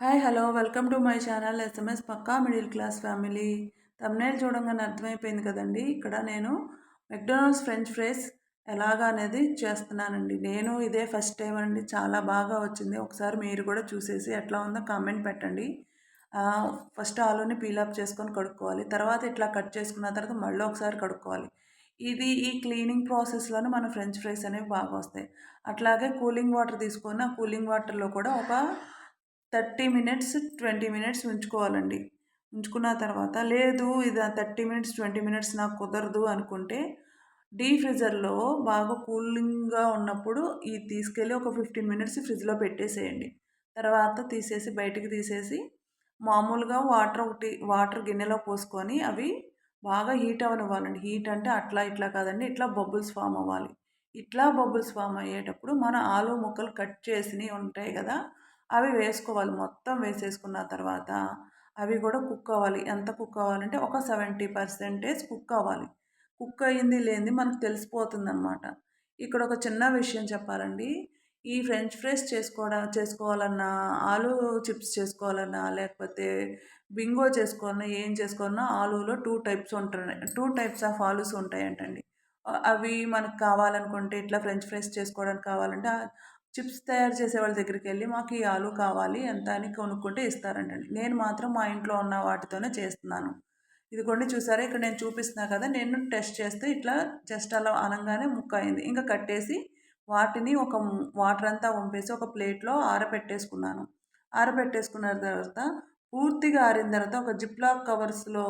Hi hello welcome to my channel SMS Pakka middle class family thumbnail చూడంగానే అర్థమైపోయింది కదండి. ఇక్కడ నేను మెక్డొనాల్డ్స్ ఫ్రెంచ్ ఫ్రైస్ ఎలాగా అనేది చేస్తున్నానండి. నేను ఇదే ఫస్ట్ టైం అండి. చాలా బాగా వచ్చింది. ఒకసారి మీరు కూడా చూసేసి ఎట్లా ఉందో కామెంట్ పెట్టండి. ఫస్ట్ ఆలూని పీలప్ చేసుకొని కడుక్కోవాలి. తర్వాత ఇట్లా కట్ చేసుకున్న తర్వాత మళ్ళీ ఒకసారి కడుక్కోవాలి. ఇది ఈ క్లీనింగ్ ప్రాసెస్లోనే మన ఫ్రెంచ్ ఫ్రైస్ అనేవి బాగా వస్తాయి. అట్లాగే కూలింగ్ వాటర్ తీసుకొని ఆ కూలింగ్ వాటర్లో కూడా ఒక థర్టీ మినిట్స్ ట్వంటీ మినిట్స్ ఉంచుకోవాలండి. ఉంచుకున్న తర్వాత లేదు ఇది థర్టీ మినిట్స్ ట్వంటీ మినిట్స్ నాకు కుదరదు అనుకుంటే డీ ఫ్రిజర్లో బాగా కూలింగ్గా ఉన్నప్పుడు ఇది తీసుకెళ్ళి ఒక ఫిఫ్టీన్ మినిట్స్ ఫ్రిడ్జ్లో పెట్టేసేయండి. తర్వాత తీసేసి బయటికి తీసేసి మామూలుగా వాటర్ ఒకటి వాటర్ గిన్నెలో పోసుకొని అవి బాగా హీట్ అవనివ్వాలండి హీట్ అంటే అట్లా ఇట్లా కాదండి. ఇట్లా బబుల్స్ ఫామ్ అవ్వాలి. ఇట్లా బబుల్స్ ఫామ్ అయ్యేటప్పుడు మన ఆలు ముక్కలు కట్ చేసినవి ఉంటాయి కదా అవి వేసుకోవాలి. మొత్తం వేసేసుకున్న తర్వాత అవి కూడా కుక్ అవ్వాలి. ఎంత కుక్ అవ్వాలంటే ఒక సెవెంటీ పర్సెంటేజ్ కుక్ అవ్వాలి. కుక్ అయ్యింది లేనిది మనకు తెలిసిపోతుంది అనమాట ఇక్కడ ఒక చిన్న విషయం చెప్పాలండి. ఈ ఫ్రెంచ్ ఫ్రైస్ చేసుకోవడం చేసుకోవాలన్నా ఆలు చిప్స్ చేసుకోవాలన్నా లేకపోతే బింగో చేసుకోవాలన్నా ఏం చేసుకోవాలన్నా ఆలులో టూ టైప్స్ ఉంటాయి టూ టైప్స్ ఆఫ్ ఆలూస్ ఉంటాయంటండి. అవి మనకు కావాలనుకుంటే ఇట్లా ఫ్రెంచ్ ఫ్రైస్ చేసుకోవడానికి కావాలంటే చిప్స్ తయారు చేసే వాళ్ళ దగ్గరికి వెళ్ళి మాకు ఈ ఆలు కావాలి ఎంత అని కొనుక్కుంటే ఇస్తారంటండి. నేను మాత్రం మా ఇంట్లో ఉన్న వాటితోనే చేస్తున్నాను. ఇదిగోండి చూసారా ఇక్కడ నేను చూపిస్తున్నా కదా నేను టెస్ట్ చేస్తే ఇట్లా జస్ట్ అలా అనగానే ముక్క అయింది. ఇంకా కట్టేసి వాటిని ఒక వాటర్ అంతా వంపేసి ఒక ప్లేట్లో ఆరబెట్టేసుకున్నాను. ఆరబెట్టేసుకున్న తర్వాత పూర్తిగా ఆరిన తర్వాత ఒక జిప్లాక్ కవర్స్లో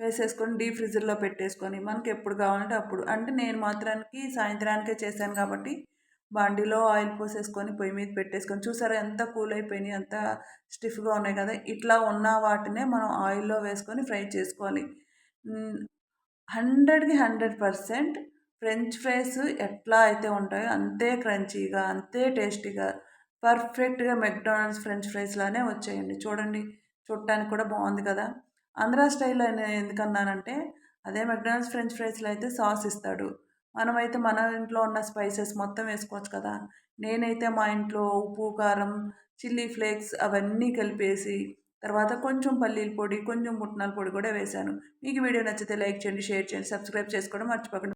వేసేసుకొని డీప్ ఫ్రిడ్జ్లో పెట్టేసుకొని మనకి ఎప్పుడు కావాలంటే అప్పుడు. అంటే నేను మాత్రానికి సాయంత్రానికే చేశాను కాబట్టి బండిలో ఆయిల్ పోసేసుకొని పొయ్యి మీద పెట్టేసుకొని చూసారా ఎంత కూల్ అయిపోయినాయి ఎంత స్టిఫ్గా ఉన్నాయి కదా. ఇట్లా ఉన్న వాటినే మనం ఆయిల్లో వేసుకొని ఫ్రై చేసుకోవాలి. హండ్రెడ్కి హండ్రెడ్ పర్సెంట్ ఫ్రెంచ్ ఫ్రైస్ ఎట్లా అయితే ఉంటాయో అంతే క్రంచీగా అంతే టేస్టీగా పర్ఫెక్ట్గా మెక్డానల్డ్స్ ఫ్రెంచ్ ఫ్రైస్ లానే వచ్చాయండి. చూడండి చూడటానికి కూడా బాగుంది కదా. ఆంధ్ర స్టైల్ ఎందుకన్నానంటే అదే మెక్డానల్డ్స్ ఫ్రెంచ్ ఫ్రైస్లో అయితే సాస్ ఇస్తాడు. మనమైతే మన ఇంట్లో ఉన్న స్పైసెస్ మొత్తం వేసుకోవచ్చు కదా. నేనైతే మా ఇంట్లో ఉప్పు కారం చిల్లీ ఫ్లేక్స్ అవన్నీ కలిపేసి తర్వాత కొంచెం పల్లీల పొడి కొంచెం పుట్నాల పొడి కూడా వేశాను మీకు వీడియో నచ్చితే లైక్ చేయండి షేర్ చేయండి సబ్స్క్రైబ్ చేసుకోవడం మర్చిపోకండి.